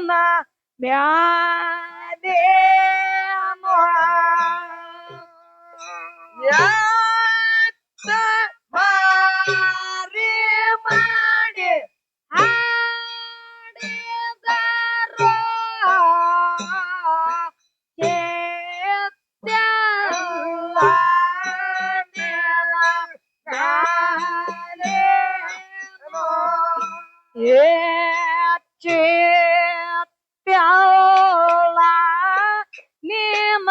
ના બ્યા દે યા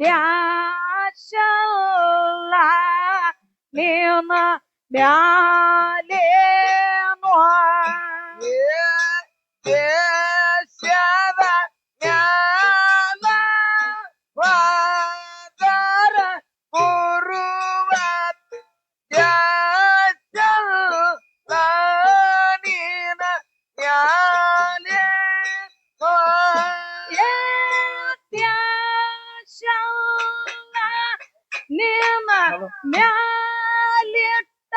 俩生来，领那俩领暖，别别现在娘们我的人不如我俩生来你那娘。ನಿನ್ನ ಮ್ಯಾಲಿಟ್ಟ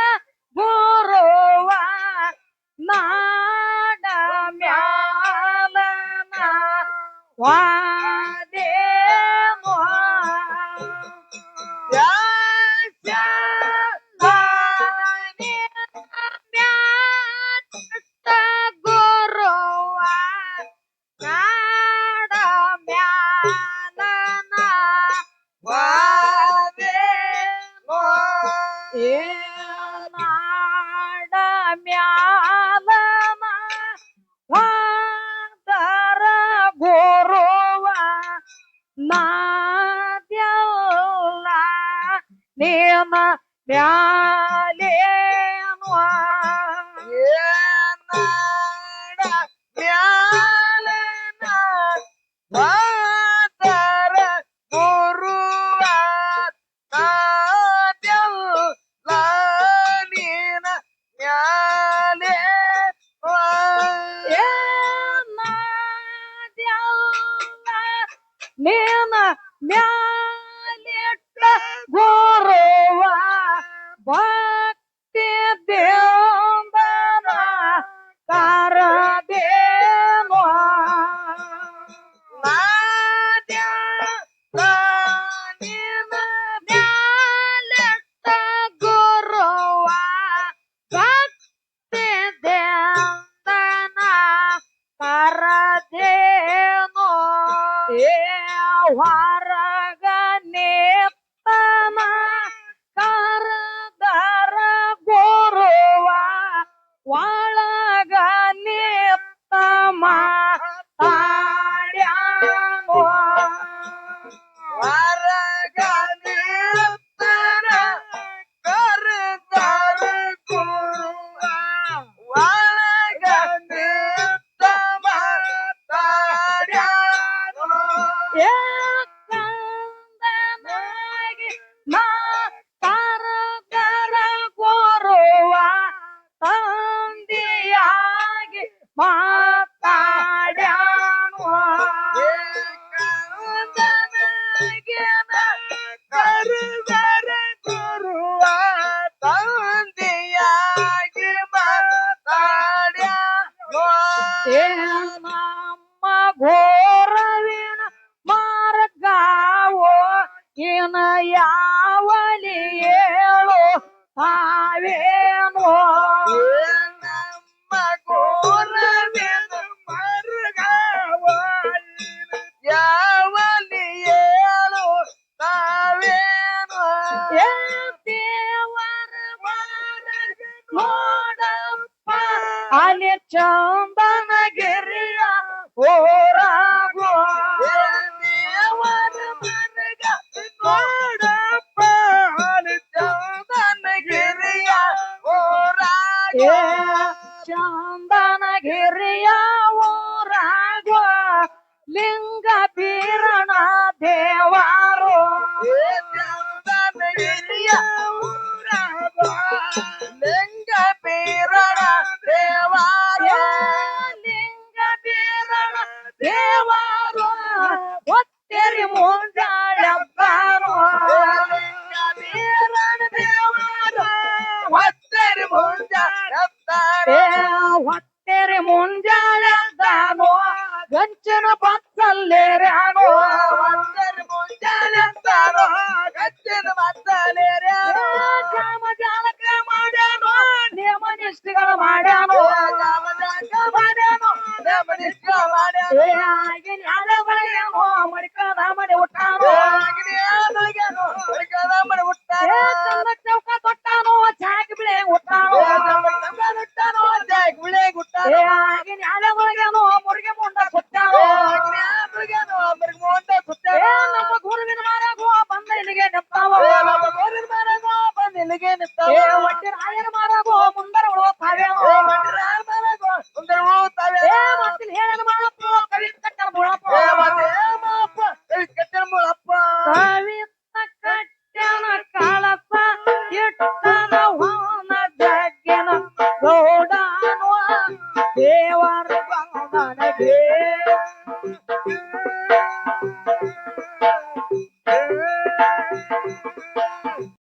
ಗುರುವ ನಾಡ ಮ್ಯಾಲನ તેમાં ಯಾವಲಿ ಹೇಳು ತಾವೇನು ನಮ್ಮ ಕೋರವೆದು ಮರುಗವಲ್ಲಿ ಯಾವಲಿ ಹೇಳು ತಾವೇನು ದೇವರ ನೋಡಪ್ಪ ಅಲ್ಲಿ ಚಂದನಗಿರಿಯ ಓ ಲಿಂಗ ಬೀರಣ ದೇವಾರು ಲಿಂಗ ಬೀರಣ ದೇವಾರ ಲಿಂಗ ಬೀರಣ ದೇವಾರೋ ಒತ್ತೆರಿ ಮುಂದಾಳಬ್ಬಾರು ಲಿಂಗ ಬೀರಣ ದೇವಾರ ಒತ್ತೆರಿ ಮುಂದಾಳಬ್ಬಾರ